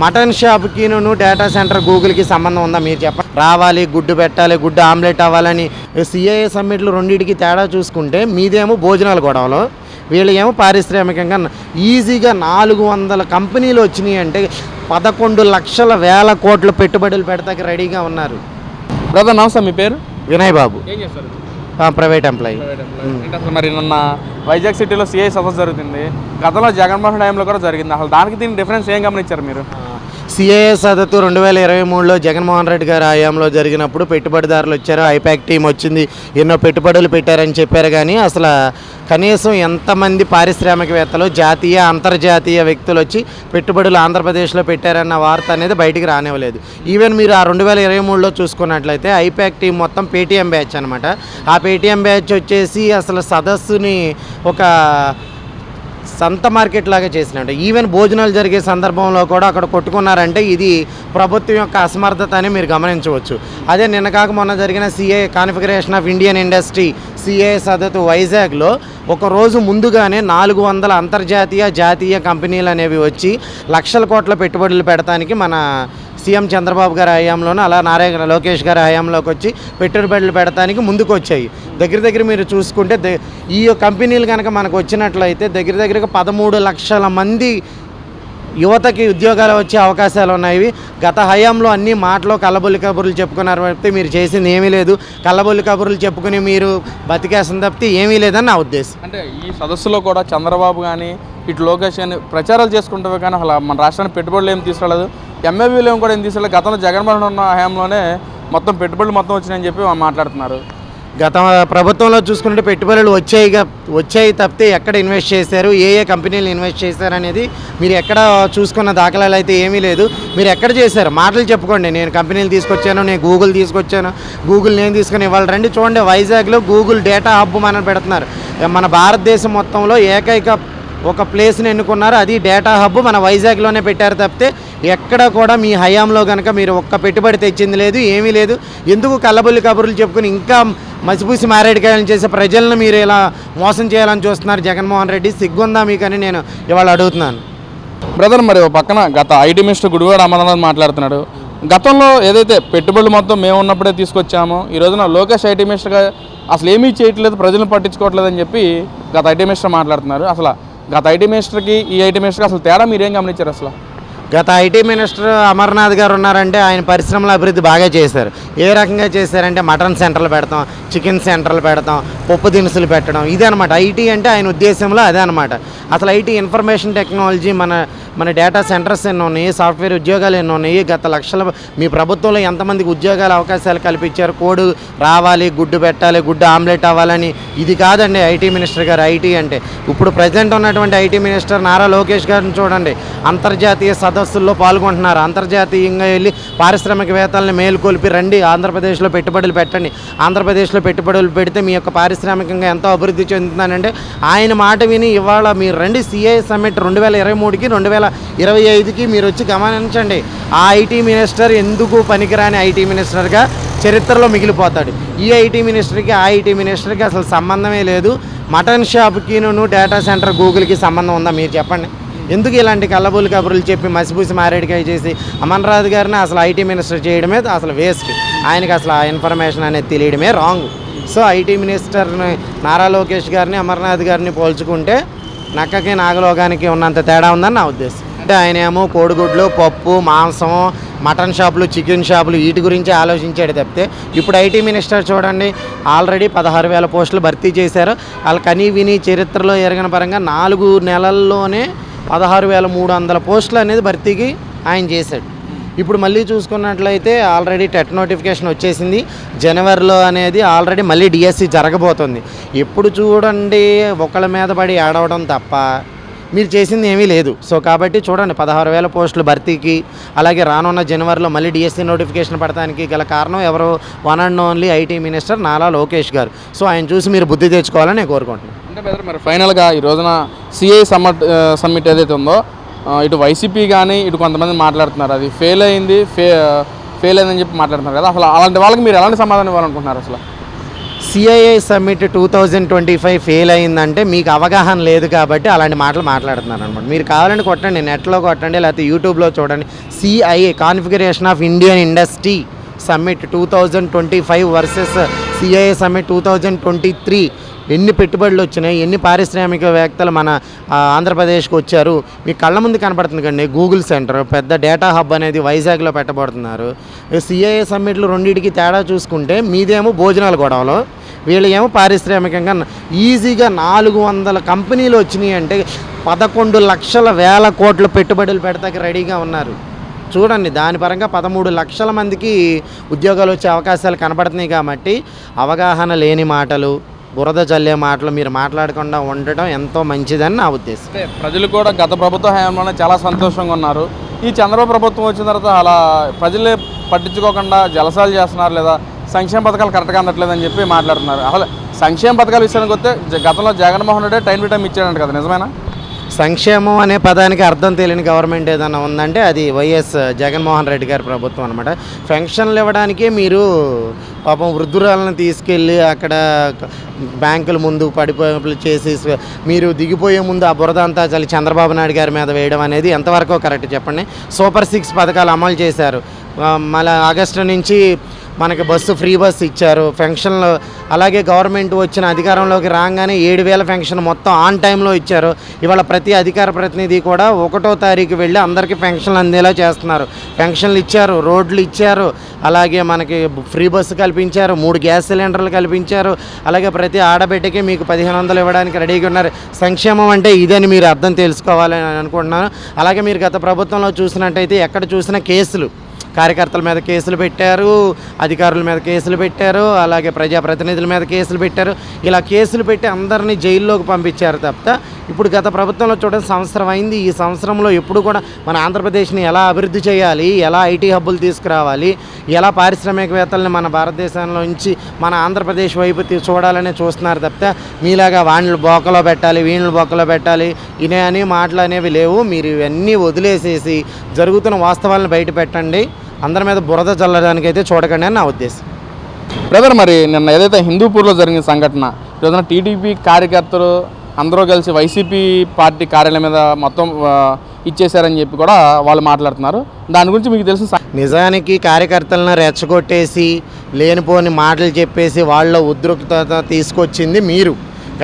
Mutton షాప్కిను data centre గూగుల్కి సంబంధం ఉందా? మీరు చెప్పండి రావాలి గుడ్డు పెట్టాలి గుడ్డు ఆమ్లెట్ అవ్వాలని సిఐఏ సమ్మిట్లు రెండింటికి తేడా చూసుకుంటే మీదేమో భోజనాల గొడవలు వీళ్ళు ఏమో పారిశ్రామికంగా ఈజీగా నాలుగు వందల కంపెనీలు వచ్చినాయి అంటే పదకొండు లక్షల వేల కోట్ల పెట్టుబడులు పెడతాకి రెడీగా ఉన్నారు. బ్రదర్ నమస్తే మీ పేరు? వినయ్ బాబు. ఏం చేస్తారు? Private employee. అంటే అసలు మరి నిన్న వైజాగ్ సిటీలో సిఐ సదస్సు జరుగుతుంది. గతంలో జగన్మోహన్ టైంలో కూడా జరిగింది. అసలు దానికి దీని డిఫరెన్స్ ఏం గమనించారు మీరు? సిఏఏ సదత్తు రెండు వేల ఇరవై మూడులో జగన్మోహన్ రెడ్డి గారి హయాంలో జరిగినప్పుడు పెట్టుబడిదారులు వచ్చారు. ఐపాక్ టీం వచ్చింది. ఎన్నో పెట్టుబడులు పెట్టారని చెప్పారు కానీ అసలు కనీసం ఎంతమంది పారిశ్రామికవేత్తలు జాతీయ అంతర్జాతీయ వ్యక్తులు వచ్చి పెట్టుబడులు ఆంధ్రప్రదేశ్లో పెట్టారన్న వార్త అనేది బయటికి రానివ్వలేదు. ఈవెన్ మీరు ఆ రెండు వేల ఇరవై మూడులో చూసుకున్నట్లయితే ఐపాక్ టీం మొత్తం పేటీఎం బ్యాచ్ అనమాట ఆ పేటీఎం బ్యాచ్ వచ్చేసి అసలు సదస్సుని ఒక సంత మార్కెట్ లాగా చేసినట్టు. ఈవెన్ భోజనాలు జరిగే సందర్భంలో కూడా అక్కడ కొట్టుకున్నారంటే ఇది ప్రభుత్వం యొక్క అసమర్థత అని మీరు గమనించవచ్చు. అదే నిన్న కాక మొన్న జరిగిన CA configuration of Indian industry CA సదతు వైజాగ్లో ఒక రోజు ముందుగానే నాలుగు వందల అంతర్జాతీయ జాతీయ కంపెనీలు అనేవి వచ్చి లక్షల కోట్ల పెట్టుబడులు పెడతానికి మన సీఎం చంద్రబాబు గారి హయాంలోనూ అలా నారాయణ లోకేష్ గారి హయాంలోకి వచ్చి పెట్టుబడులు పెడతానికి ముందుకు వచ్చాయి దగ్గర దగ్గర మీరు చూసుకుంటే ఈ కంపెనీలు కనుక మనకు వచ్చినట్లయితే దగ్గర దగ్గరగా పదమూడు లక్షల మంది యువతకి ఉద్యోగాలు వచ్చే అవకాశాలు ఉన్నాయి. గత హయాంలో అన్ని మాటలో కళ్ళబొల్లి కబుర్లు చెప్పుకున్నారు తప్పితే మీరు చేసింది ఏమీ లేదు. కళ్ళబొల్లి కబుర్లు చెప్పుకుని మీరు బతికేసిన తప్పితే ఏమీ లేదని నా ఉద్దేశం. అంటే ఈ సదస్సులో కూడా చంద్రబాబు కానీ ఇటు లోకేష్ కానీ ప్రచారాలు చేసుకుంటారు కానీ అసలు మన రాష్ట్రానికి పెట్టుబడులు ఏమి తీసుకురాలేదు. ఎంఏబీలో కూడా ఏం తీసుకెళ్ళి గతంలో జగన్మోహన్ ఉన్న హయాంలోనే మొత్తం పెట్టుబడులు మొత్తం వచ్చినాయని చెప్పి మాట్లాడుతున్నారు. గత ప్రభుత్వంలో చూసుకుంటే పెట్టుబడులు వచ్చాయి వచ్చాయి తప్పితే ఎక్కడ ఇన్వెస్ట్ చేశారు? ఏ ఏ కంపెనీలు ఇన్వెస్ట్ చేశారు అనేది మీరు ఎక్కడ చూసుకున్న దాఖలాలు అయితే ఏమీ లేదు. మీరు ఎక్కడ చేశారు? మాటలు చెప్పుకోండి. నేను కంపెనీలు తీసుకొచ్చాను నేను గూగుల్ తీసుకొచ్చాను. గూగుల్ నేను తీసుకుని ఇవాళ రండి చూడండి. వైజాగ్లో గూగుల్ డేటా హబ్ మనం పెడుతున్నారు. మన భారతదేశం మొత్తంలో ఏకైక ఒక ప్లేస్ని ఎన్నుకున్నారు. అది డేటా హబ్ మన వైజాగ్లోనే పెట్టారు తప్పితే ఎక్కడ కూడా మీ హయాంలో కనుక మీరు ఒక్క పెట్టుబడి తెచ్చింది లేదు ఏమీ లేదు. ఎందుకు కళ్ళబొల్లి కబుర్లు చెప్పుకుని ఇంకా మసిపూసి మారేడుకాయలు చేసే ప్రజలను మీరు ఇలా మోసం చేయాలని చూస్తున్నారు జగన్మోహన్ రెడ్డి? సిగ్గుందా మీకని నేను ఇవాళ అడుగుతున్నాను. బ్రదర్ మరి ఓ పక్కన గత ఐటీ మినిస్టర్ గుడివాడ అమర్నాథ్ మాట్లాడుతున్నాడు. గతంలో ఏదైతే పెట్టుబడులు మొత్తం మేము ఉన్నప్పుడే తీసుకొచ్చామో ఈ రోజున లోకేష్ ఐటీ మినిస్టర్గా అసలు ఏమీ చేయట్లేదు ప్రజలను పట్టించుకోవట్లేదు అని చెప్పి గత ఐటీ మినిస్టర్ మాట్లాడుతున్నారు. అసలు గత ఐటీ మినిస్టర్కి ఈ ఐటీ మినిస్టర్కి అసలు తేడా మీరేం గమనించారు అసలు? గత ఐటీ మినిస్టర్ అమర్నాథ్ గారు ఉన్నారంటే ఆయన పరిశ్రమల అభివృద్ధి బాగా చేశారు. ఏ రకంగా చేశారంటే మటన్ సెంటర్లు పెడతాం చికెన్ సెంటర్లు పెడతాం పప్పు దినుసులు పెట్టడం. ఇదే అనమాట ఐటీ అంటే ఆయన ఉద్దేశంలో అదే అనమాట అసలు ఐటీ ఇన్ఫర్మేషన్ టెక్నాలజీ మన మన డేటా సెంటర్స్ ఎన్ని ఉన్నాయి సాఫ్ట్వేర్ ఉద్యోగాలు ఎన్ని ఉన్నాయి. గత లక్షల మీ ప్రభుత్వంలో ఎంతమందికి ఉద్యోగాల అవకాశాలు కల్పించారు? కోడు రావాలి గుడ్డు పెట్టాలి గుడ్డు ఆమ్లెట్ అవ్వాలని. ఇది కాదండి ఐటీ మినిస్టర్ గారు ఐటీ అంటే. ఇప్పుడు ప్రజెంట్ ఉన్నటువంటి ఐటీ మినిస్టర్ నారా లోకేష్ గారిని చూడండి. అంతర్జాతీయ సదస్సుల్లో పాల్గొంటున్నారు. అంతర్జాతీయంగా వెళ్ళి పారిశ్రామికవేత్తల్ని మేలుకొల్పి రండి. ఆంధ్రప్రదేశ్లో పెట్టుబడులు పెట్టండి. ఆంధ్రప్రదేశ్లో పెట్టుబడులు పెడితే మీ యొక్క పారిశ్రామికంగా ఎంతో అభివృద్ధి చెందుతుందనంటే ఆయన మాట విని ఇవాళ మీరు రండి. సిఐ సమ్మిట్ రెండు వేల ఇరవై మూడుకి రెండు వేల ఇరవై ఐదుకి మీరు వచ్చి గమనించండి. ఆ ఐటీ మినిస్టర్ ఎందుకు పనికిరాని ఐటీ మినిస్టర్గా చరిత్రలో మిగిలిపోతాడు. ఈ ఐటీ మినిస్టర్కి ఆ ఐటీ మినిస్టర్కి అసలు సంబంధమే లేదు. మటన్ షాప్కిను డేటా సెంటర్ గూగుల్కి సంబంధం ఉందా? మీరు చెప్పండి. ఎందుకు ఇలాంటి కళ్ళబుల్లి కబుర్లు చెప్పి మసిపూసి మారేడికాయ చేసి అమన్ గారిని అసలు ఐటీ మినిస్టర్ చేయడమే అసలు వేస్ట్. ఆయనకి అసలు ఆ ఇన్ఫర్మేషన్ అనేది తెలియడమే రాంగ్. సో ఐటీ మినిస్టర్ని నారా లోకేష్ గారిని అమర్నాథ్ గారిని పోల్చుకుంటే నక్కకి నాగలోకానికి ఉన్నంత తేడా ఉందని నా ఉద్దేశం. అంటే ఆయన ఏమో కోడిగుడ్లు పప్పు మాంసం మటన్ షాపులు చికెన్ షాపులు వీటి గురించి ఆలోచించాడు తప్పితే ఇప్పుడు ఐటీ మినిస్టర్ చూడండి ఆల్రెడీ పదహారు వేల పోస్టులు భర్తీ చేశారు. వాళ్ళు కనీ విని చరిత్రలో ఎరగిన పరంగా నాలుగు నెలల్లోనే పదహారు వేల మూడు వందల పోస్టులు అనేది భర్తీకి ఆయన చేశాడు. ఇప్పుడు మళ్ళీ చూసుకున్నట్లయితే ఆల్రెడీ టెట్ నోటిఫికేషన్ వచ్చేసింది. జనవరిలో అనేది ఆల్రెడీ మళ్ళీ డిఎస్సి జరగబోతుంది. ఎప్పుడు చూడండి ఒకళ్ళ మీద పడి ఏడవడం తప్ప మీరు చేసింది ఏమీ లేదు. సో కాబట్టి చూడండి పదహారు వేల పోస్టులు భర్తీకి అలాగే రానున్న జనవరిలో మళ్ళీ డిఎస్సి నోటిఫికేషన్ పడటానికి గల కారణం ఎవరు? One and only IT minister నాలా లోకేష్ గారు. సో ఆయన చూసి మీరు బుద్ధి తెచ్చుకోవాలని నేను కోరుకుంటున్నాను. అంటే బెదర్ మరి ఫైనల్గా ఈ రోజున సిఐ సమ్మట్ సమ్మిట్ ఏదైతే ఉందో ఇటు వైసీపీ కానీ ఇటు కొంతమంది మాట్లాడుతున్నారు. అది ఫెయిల్ అయింది ఫే ఫెయిల్ అయిందని చెప్పి మాట్లాడుతున్నారు కదా. అసలు అలాంటి వాళ్ళకి మీరు ఎలాంటి సమాధానం ఇవ్వాలనుకుంటున్నారు అసలు? CII summit two thousand twenty five fail అయిందంటే మీకు అవగాహన లేదు కాబట్టి అలాంటి మాటలు మాట్లాడుతున్నారు అనమాట. మీరు కావాలంటే కొట్టండి నెట్లో కొట్టండి లేకపోతే యూట్యూబ్లో చూడండి. CIA configuration of Indian industry summit two thousand twenty five versus CIA summit two thousand twenty three ఎన్ని పెట్టుబడులు వచ్చినాయి ఎన్ని పారిశ్రామికవేత్తలు మన ఆంధ్రప్రదేశ్కి వచ్చారు? మీ కళ్ళ ముందు కనపడుతుంది కండి గూగుల్ సెంటర్ పెద్ద డేటా హబ్ అనేది వైజాగ్లో పెట్టబడుతున్నారు. సిఐఏ సమ్మిట్లు రెండింటికి తేడా చూసుకుంటే మీదేమో భోజనాలు గొడవలు వీళ్ళు ఏమో పారిశ్రామికంగా ఈజీగా నాలుగు వందల కంపెనీలు వచ్చినాయి అంటే పదకొండు లక్షల వేల కోట్ల పెట్టుబడులు పెడతాకి రెడీగా ఉన్నారు. చూడండి దాని పరంగా పదమూడు లక్షల మందికి ఉద్యోగాలు వచ్చే అవకాశాలు కనబడుతున్నాయి కాబట్టి అవగాహన లేని మాటలు బురద చల్లే మాటలు మీరు మాట్లాడకుండా ఉండటం ఎంతో మంచిదని నా ఉద్దేశం. ప్రజలు కూడా గత ప్రభుత్వ హయాంలోనే చాలా సంతోషంగా ఉన్నారు. ఈ చంద్రబాబు ప్రభుత్వం వచ్చిన తర్వాత అలా ప్రజలే పట్టించుకోకుండా జలసాలు చేస్తున్నారు లేదా సంక్షేమ పథకాలు కరెక్ట్గా అందట్లేదని చెప్పి మాట్లాడుతున్నారు. అసలు సంక్షేమ పథకాల విషయానికి వస్తే గతంలో Jaganmohan Reddy time to time ఇచ్చాడంట కదా నిజమేనా? సంక్షేమం అనే పదానికి అర్థం తెలియని గవర్నమెంట్ ఏదైనా ఉందంటే అది వైఎస్ జగన్మోహన్ రెడ్డి గారి ప్రభుత్వం అనమాట పెన్షన్లు ఇవ్వడానికే మీరు పాపం వృద్ధురాలను తీసుకెళ్ళి అక్కడ బ్యాంకుల ముందు పడిపోయి చేసి మీరు దిగిపోయే ముందు ఆ బురద అంతా చలి చంద్రబాబు నాయుడు గారి మీద వేయడం అనేది ఎంతవరకు కరెక్ట్ చెప్పండి? సూపర్ సిక్స్ పథకాలు అమలు చేశారు. మళ్ళీ ఆగస్టు నుంచి మనకి బస్సు ఫ్రీ బస్సు ఇచ్చారు. పెన్షన్లు అలాగే గవర్నమెంట్ వచ్చిన అధికారంలోకి రాగానే ఏడు వేల పెన్షన్ మొత్తం ఆన్ టైంలో ఇచ్చారు. ఇవాళ ప్రతి అధికార ప్రతినిధి కూడా ఒకటో తారీఖు వెళ్ళి అందరికీ పెన్షన్లు అందేలా చేస్తున్నారు. పెన్షన్లు ఇచ్చారు రోడ్లు ఇచ్చారు అలాగే మనకి ఫ్రీ బస్సు కల్పించారు మూడు గ్యాస్ సిలిండర్లు కల్పించారు అలాగే ప్రతి ఆడబిడ్డకి మీకు పదిహేను వందలు ఇవ్వడానికి రెడీగా ఉన్నారు. సంక్షేమం అంటే ఇదని మీరు అర్థం తెలుసుకోవాలని అనుకుంటున్నాను. అలాగే మీరు గత ప్రభుత్వంలో చూసినట్టయితే ఎక్కడ చూసినా కేసులు. కార్యకర్తల మీద కేసులు పెట్టారు అధికారుల మీద కేసులు పెట్టారు అలాగే ప్రజాప్రతినిధుల మీద కేసులు పెట్టారు. ఇలా కేసులు పెట్టి అందరినీ జైల్లోకి పంపించారు తప్ప ఇప్పుడు గత ప్రభుత్వంలో చూడండి సంవత్సరం అయింది. ఈ సంవత్సరంలో ఎప్పుడు కూడా మన ఆంధ్రప్రదేశ్ని ఎలా అభివృద్ధి చేయాలి ఎలా ఐటీ హబ్బులు తీసుకురావాలి ఎలా పారిశ్రామికవేత్తల్ని మన భారతదేశంలో నుంచి మన ఆంధ్రప్రదేశ్ వైపు చూడాలని చూడాలనే చూస్తున్నారు తప్పితే మీలాగా వాణ్ణి బోకలో పెట్టాలి వీణులు బొక్కలో పెట్టాలి ఇనే అని మాటలు అనేవి లేవు. మీరు ఇవన్నీ వదిలేసేసి జరుగుతున్న వాస్తవాలను బయట పెట్టండి. అందరి మీద బురద చల్లడానికి అయితే చూడకండి అని నా ఉద్దేశం. బ్రదర్ మరి నిన్న ఏదైతే హిందూపూర్లో జరిగిన సంఘటన ఈరోజున టీడీపీ కార్యకర్తలు అందరూ కలిసి వైసీపీ పార్టీ కార్యాలయం మీద మొత్తం ఆ, ఇచ్చేశారని చెప్పి కూడా వాళ్ళు మాట్లాడుతున్నారు. దాని గురించి మీకు తెలిసిన సం- నిజానికి కార్యకర్తలను రెచ్చగొట్టేసి లేనిపోని మాటలు చెప్పేసి వాళ్ళ ఉద్రిక్తత తీసుకొచ్చింది మీరు.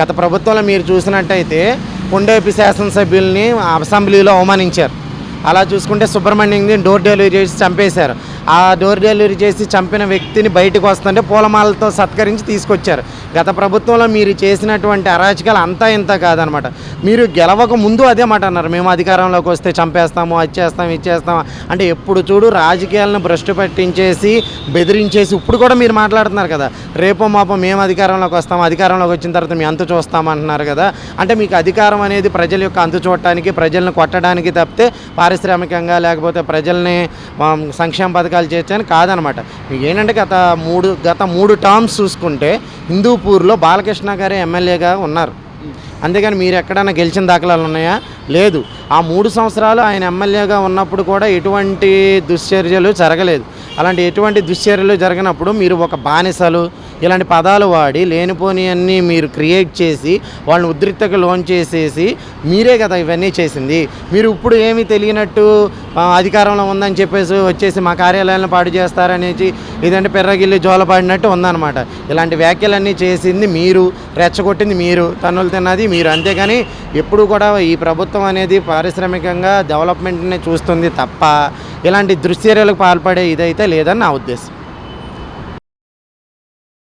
గత ప్రభుత్వంలో మీరు చూసినట్టయితే కొండేపి శాసనసభ్యుల్ని అసెంబ్లీలో అవమానించారు. అలా చూసుకుంటే సుబ్రహ్మణ్యంని డోర్ డెలివరీ చేసి చంపేశారు. ఆ డోర్ డెలివరీ చేసి చంపిన వ్యక్తిని బయటకు వస్తుంటే పూలమాలతో సత్కరించి తీసుకొచ్చారు. గత ప్రభుత్వంలో మీరు చేసినటువంటి అరాచకాలు అంతా ఇంత కాదనమాట. మీరు గెలవక ముందు అదే మాట అన్నారు. మేము అధికారంలోకి వస్తే చంపేస్తాము అది చేస్తాం ఇది చేస్తాం అంటే ఎప్పుడు చూడు రాజకీయాలను భ్రష్టు పట్టించేసి బెదిరించేసి ఇప్పుడు కూడా మీరు మాట్లాడుతున్నారు కదా. రేపో మాపో మేము అధికారంలోకి వస్తాం అధికారంలోకి వచ్చిన తర్వాత మీ అంత చూస్తామంటున్నారు కదా. అంటే మీకు అధికారం అనేది ప్రజల యొక్క అంతు చూడటానికి ప్రజలను కొట్టడానికి తప్పితే పారిశ్రామికంగా లేకపోతే ప్రజల్ని సంక్షేమ పథకం సంతకాలు పథకాలు కాదనమాట. మీకు ఏంటంటే గత మూడు గత మూడు టర్మ్స్ చూసుకుంటే హిందూపూర్లో బాలకృష్ణ గారే ఎమ్మెల్యేగా ఉన్నారు. అంతేగాని మీరు ఎక్కడైనా గెలిచిన దాఖలాలు ఉన్నాయా? లేదు. ఆ మూడు సంవత్సరాలు ఆయన ఎమ్మెల్యేగా ఉన్నప్పుడు కూడా ఎటువంటి దుశ్చర్యలు జరగలేదు. అలాంటి ఎటువంటి దుశ్చర్యలు జరిగినప్పుడు మీరు ఒక బానిసలు ఇలాంటి పదాలు వాడి లేనిపోని అన్నీ మీరు క్రియేట్ చేసి వాళ్ళని ఉద్రిక్తకు లోన్ చేసేసి మీరే కదా ఇవన్నీ చేసింది. మీరు ఇప్పుడు ఏమీ తెలియనట్టు అధికారంలో ఉందని చెప్పేసి వచ్చేసి మా కార్యాలయాలను పాడు చేస్తారనేసి ఇదంటే పెర్రగిల్లి జోలపాడినట్టు ఉందన్నమాట. ఇలాంటి వ్యాఖ్యలన్నీ చేసింది మీరు రెచ్చగొట్టింది మీరు తన్నులు తిన్నది మీరు. అంతేగాని ఎప్పుడు కూడా ఈ ప్రభుత్వం అనేది పారిశ్రామికంగా డెవలప్మెంట్ని చూస్తుంది తప్ప ఇలాంటి దుశ్చర్యలకు పాల్పడే ఇదైతే లేదని నా ఉద్దేశం.